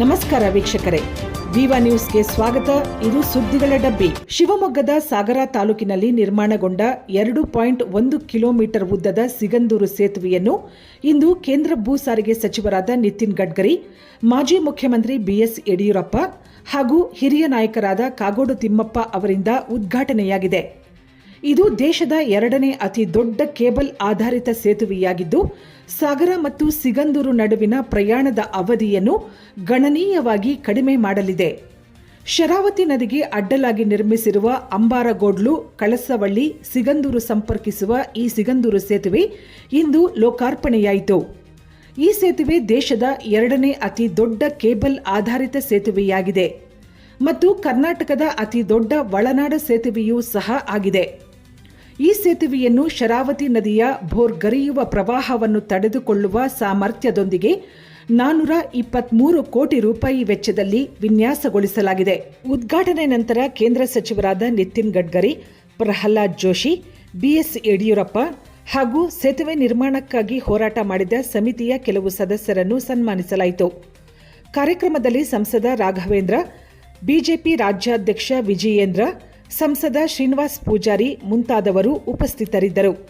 ನಮಸ್ಕಾರ ವೀಕ್ಷಕರೇ. ವಿವಾ ನ್ಯೂಸ್ಗೆ ಸ್ವಾಗತ. ಇದು ಸುದ್ದಿಗಳ ಡಬ್ಬಿ. ಶಿವಮೊಗ್ಗದ ಸಾಗರ ತಾಲೂಕಿನಲ್ಲಿ ನಿರ್ಮಾಣಗೊಂಡ ಎರಡು ಪಾಯಿಂಟ್ ಒಂದು ಕಿಲೋಮೀಟರ್ ಉದ್ದದ ಸಿಗಂದೂರು ಸೇತುವೆಯನ್ನು ಇಂದು ಕೇಂದ್ರ ಭೂ ಸಾರಿಗೆ ಸಚಿವರಾದ ನಿತಿನ್ ಗಡ್ಕರಿ, ಮಾಜಿ ಮುಖ್ಯಮಂತ್ರಿ ಬಿಎಸ್ ಯಡಿಯೂರಪ್ಪ ಹಾಗೂ ಹಿರಿಯ ನಾಯಕರಾದ ಕಾಗೋಡು ತಿಮ್ಮಪ್ಪ ಅವರಿಂದ ಉದ್ಘಾಟನೆಯಾಗಿದೆ. ಇದು ದೇಶದ ಎರಡನೇ ಅತಿ ದೊಡ್ಡ ಕೇಬಲ್ ಆಧಾರಿತ ಸೇತುವೆಯಾಗಿದ್ದು, ಸಾಗರ ಮತ್ತು ಸಿಗಂದೂರು ನಡುವಿನ ಪ್ರಯಾಣದ ಅವಧಿಯನ್ನು ಗಣನೀಯವಾಗಿ ಕಡಿಮೆ ಮಾಡಲಿದೆ. ಶರಾವತಿ ನದಿಗೆ ಅಡ್ಡಲಾಗಿ ನಿರ್ಮಿಸಿರುವ ಅಂಬಾರಗೋಡ್ಲು, ಕಳಸವಳ್ಳಿ, ಸಿಗಂದೂರು ಸಂಪರ್ಕಿಸುವ ಈ ಸಿಗಂದೂರು ಸೇತುವೆ ಇಂದು ಲೋಕಾರ್ಪಣೆಯಾಯಿತು. ಈ ಸೇತುವೆ ದೇಶದ ಎರಡನೇ ಅತಿ ದೊಡ್ಡ ಕೇಬಲ್ ಆಧಾರಿತ ಸೇತುವೆಯಾಗಿದೆ. ಮತ್ತು ಕರ್ನಾಟಕದ ಅತಿ ದೊಡ್ಡ ಒಳನಾಡ ಸೇತುವೆಯೂ ಸಹ ಆಗಿದೆ. ಈ ಸೇತುವೆಯನ್ನು ಶರಾವತಿ ನದಿಯ ಭೋರ್ಗರಿಯುವ ಪ್ರವಾಹವನ್ನು ತಡೆದುಕೊಳ್ಳುವ ಸಾಮರ್ಥ್ಯದೊಂದಿಗೆ ನಾನ್ನೂರ ಇಪ್ಪತ್ಮೂರು ಕೋಟಿ ರೂಪಾಯಿ ವೆಚ್ಚದಲ್ಲಿ ವಿನ್ಯಾಸಗೊಳಿಸಲಾಗಿದೆ. ಉದ್ಘಾಟನೆ ನಂತರ ಕೇಂದ್ರ ಸಚಿವರಾದ ನಿತಿನ್ ಗಡ್ಕರಿ, ಪ್ರಹ್ಲಾದ್ ಜೋಶಿ, ಬಿಎಸ್ ಯಡಿಯೂರಪ್ಪ ಹಾಗೂ ಸೇತುವೆ ನಿರ್ಮಾಣಕ್ಕಾಗಿ ಹೋರಾಟ ಮಾಡಿದ ಸಮಿತಿಯ ಕೆಲವು ಸದಸ್ಯರನ್ನು ಸನ್ಮಾನಿಸಲಾಯಿತು. ಕಾರ್ಯಕ್ರಮದಲ್ಲಿ ಸಂಸದ ರಾಘವೇಂದ್ರ, ಬಿಜೆಪಿ ರಾಜ್ಯಾಧ್ಯಕ್ಷ ವಿಜಯೇಂದ್ರ ಸಂಸದ ಶ್ರೀನಿವಾಸ್ ಪೂಜಾರಿ ಮುಂತಾದವರು ಉಪಸ್ಥಿತರಿದ್ದರು.